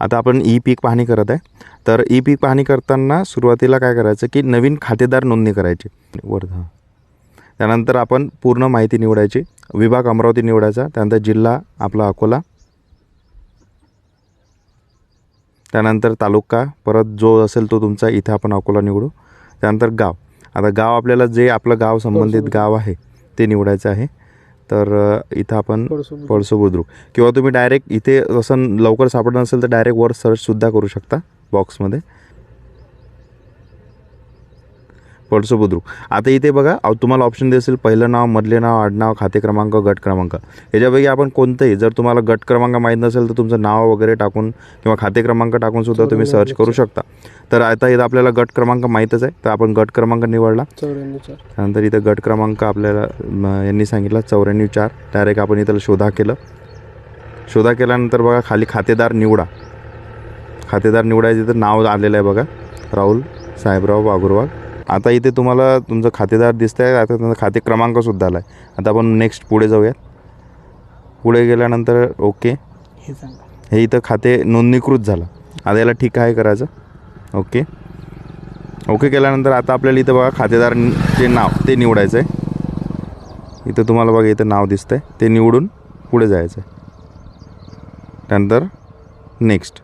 आता आपण ई पीक पाहणी करत आहे. तर ई पीक पाहणी करताना सुरुवातीला काय करायचं की नवीन खातेदार नोंदणी करायची. वर हां त्यानंतर आपण पूर्ण माहिती निवडायची. विभाग अमरावती निवडायचा. त्यानंतर जिल्हा आपला अकोला. त्यानंतर तालुका परत जो असेल तो तुमचा इथे आपण अकोला निवडू. त्यानंतर गाव. आता गाव आपल्याला जे आपलं गाव संबंधित गाव आहे ते निवडायचं आहे. तर इथं आपण पळसो बुद्रुक किंवा तुम्ही डायरेक्ट इथे असं लवकर सापडत नसेल तर डायरेक्ट वर सर्चसुद्धा करू शकता बॉक्समध्ये पळसो बुद्रुक. आता इथे बघा तुम्हाला ऑप्शन दिसेल पहिलं नाव मधले नाव आडनाव खाते क्रमांक गट क्रमांक. याच्यापैकी आपण कोणतंही जर तुम्हाला गट क्रमांक माहीत नसेल तर तुमचं नाव वगैरे टाकून किंवा खाते क्रमांक टाकून सुद्धा तुम्ही सर्च करू शकता. तर आता इथं आपल्याला गट क्रमांक माहीतच आहे. तर आपण गट क्रमांक निवडला. त्यानंतर इथं गट क्रमांक आपल्याला यांनी सांगितला चौऱ्याण्णव चार. डायरेक्ट आपण इथं शोधा केलं. शोधा केल्यानंतर बघा खाली खातेदार निवडा. खातेदार निवडायचं इथं नाव आलेलं आहे बघा. राहुल साहेबराव वाघुरवाग आता इथे तुम्हाला तुमचं खातेदार दिसत आहे आता त्यांचा खाते क्रमांकसुद्धा आला आहे आता आपण नेक्स्ट पुढे जाऊयात. पुढे गेल्यानंतर ओके. हे हे इथं खाते नोंदणीकृत झालं. आता याला ठीक आहे करायचं. ओके. ओके केल्यानंतर आता आपल्याला इथं बघा खातेदारचे नाव ते निवडायचं आहे इथं तुम्हाला बघा इथं नाव दिसतंय. ते निवडून पुढे जायचं आहे त्यानंतर नेक्स्ट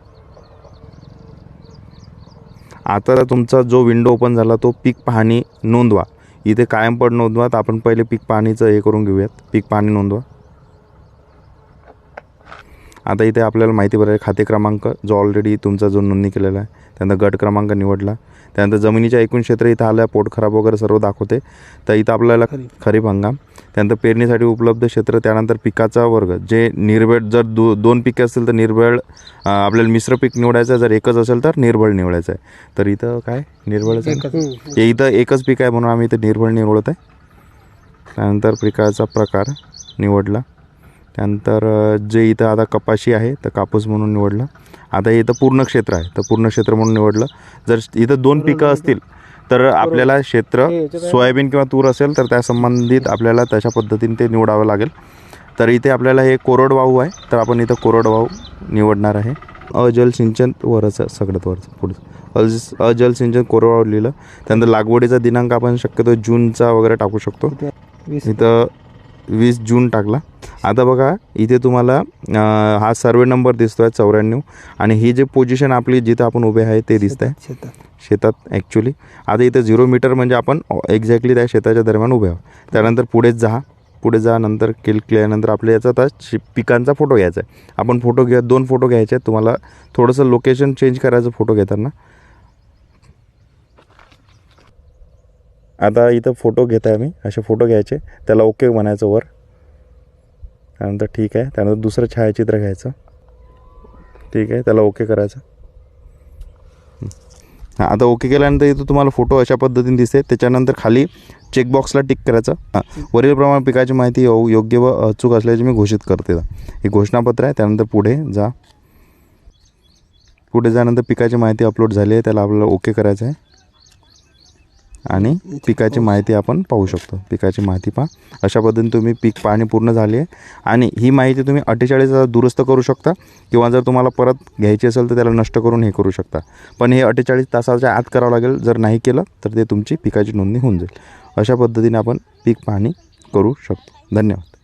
आता तुमचा जो विंडो ओपन झाला तो पीक पाहणी नोंदवा. इथे कायम पड नोंदवा तर आपण पहिले पीक पाहणीचं हे करून घेऊयात. पीक पाहणी नोंदवा. आता इथे आपल्याला माहिती भरायची खाते क्रमांक जो ऑलरेडी तुमचा जो नोंदणी केलेला आहे त्यानंतर गट क्रमांक निवडला. त्यानंतर जमिनीच्या एकूण क्षेत्र इथं आलं पोट खराब वगैरे सर्व दाखवते. तर इथं आपल्याला खरीप. हंगाम. त्यानंतर पेरणीसाठी उपलब्ध क्षेत्र त्यानंतर पिकाचा वर्ग. जे निर्भेळ जर दो दोन पिके असतील तर निर्भेळ आपल्याला मिश्र पीक निवडायचं आहे. जर एकच असेल तर निर्भळ निवडायचं आहे. तर इथं काय. हे इथं एकच पीक आहे म्हणून आम्ही इथं निर्भळ निवडत आहे. त्यानंतर पिकाचा प्रकार निवडला. त्यानंतर जे इथं आता कपाशी आहे तर कापूस म्हणून निवडलं. आता इथं पूर्ण क्षेत्र आहे तर पूर्ण क्षेत्र म्हणून निवडलं. जर इथं दोन पिकं असतील तर आपल्याला क्षेत्र. सोयाबीन किंवा तूर असेल तर त्या संबंधित आपल्याला तशा पद्धतीने ते निवडावं लागेल. तर इथे आपल्याला हे कोरडवाहू आहे तर आपण इथं कोरडवाहू निवडणार आहे. अजल सिंचन वरच सगळ्यात वरचं पुढे अज अजल सिंचन कोरडवाहू लिहिलं. त्यानंतर लागवडीचा दिनांक आपण शक्यतो जूनचा वगैरे टाकू शकतो. इथं वीस जून टाकला. आता बघा इथे तुम्हाला हा सर्वे नंबर दिसतो आहे चौऱ्याण्णव. आणि ही जी पोझिशन आपली जिथं आपण उभे आहे ते दिसत आहे शेतात. शेतात ॲक्च्युली आता इथं झिरो मीटर म्हणजे आपण एक्झॅक्टली त्या शेताच्या दरम्यान उभे आहोत. त्यानंतर पुढेच जा पुढे जा नंतर केल केल्यानंतर आपल्या याचा आता शि- पिकांचा फोटो घ्यायचा आहे. आपण फोटो घ्या दोन फोटो घ्यायचे आहेत. तुम्हाला थोडंसं लोकेशन चेंज करायचं फोटो घेताना आता इथं फोटो घेत आहे आम्ही. असे फोटो घ्यायचे. त्याला ओके म्हणायचं वर. त्यानंतर ठीक आहे. त्यानंतर दुसरं छायाचित्र घ्यायचं. ठीक आहे. त्याला ओके करायचं. हां. आता ओके केल्यानंतर इथं तुम्हाला फोटो अशा पद्धतीने दिसते. त्याच्यानंतर खाली चेकबॉक्सला टिक करायचं. हां. वरीलप्रमाणे पिकाची माहिती यो- योग्य व अचूक असल्याची मी घोषित करते हे घोषणापत्र आहे. त्यानंतर पुढे जा. पुढे जानंतर पिकाची माहिती अपलोड झाली आहे. त्याला आपल्याला ओके करायचं आहे. आणि पिकाची माहिती आपण पाहू शकतो. पिकाची माहिती पहा. अशा पद्धतीने तुम्ही पीक पाहणी पूर्ण झाली आहे. आणि ही माहिती तुम्ही अठ्ठेचाळीस दुरुस्त करू शकता किंवा जर तुम्हाला परत घ्यायची असेल तर त्याला नष्ट करून हे करू शकता. पण हे अठ्ठेचाळीस तासाच्या आत करावं लागेल. जर नाही केलं तर ते तुमची पिकाची नोंदणी होऊन जाईल. अशा पद्धतीने आपण पीक पाहणी करू शकतो. धन्यवाद.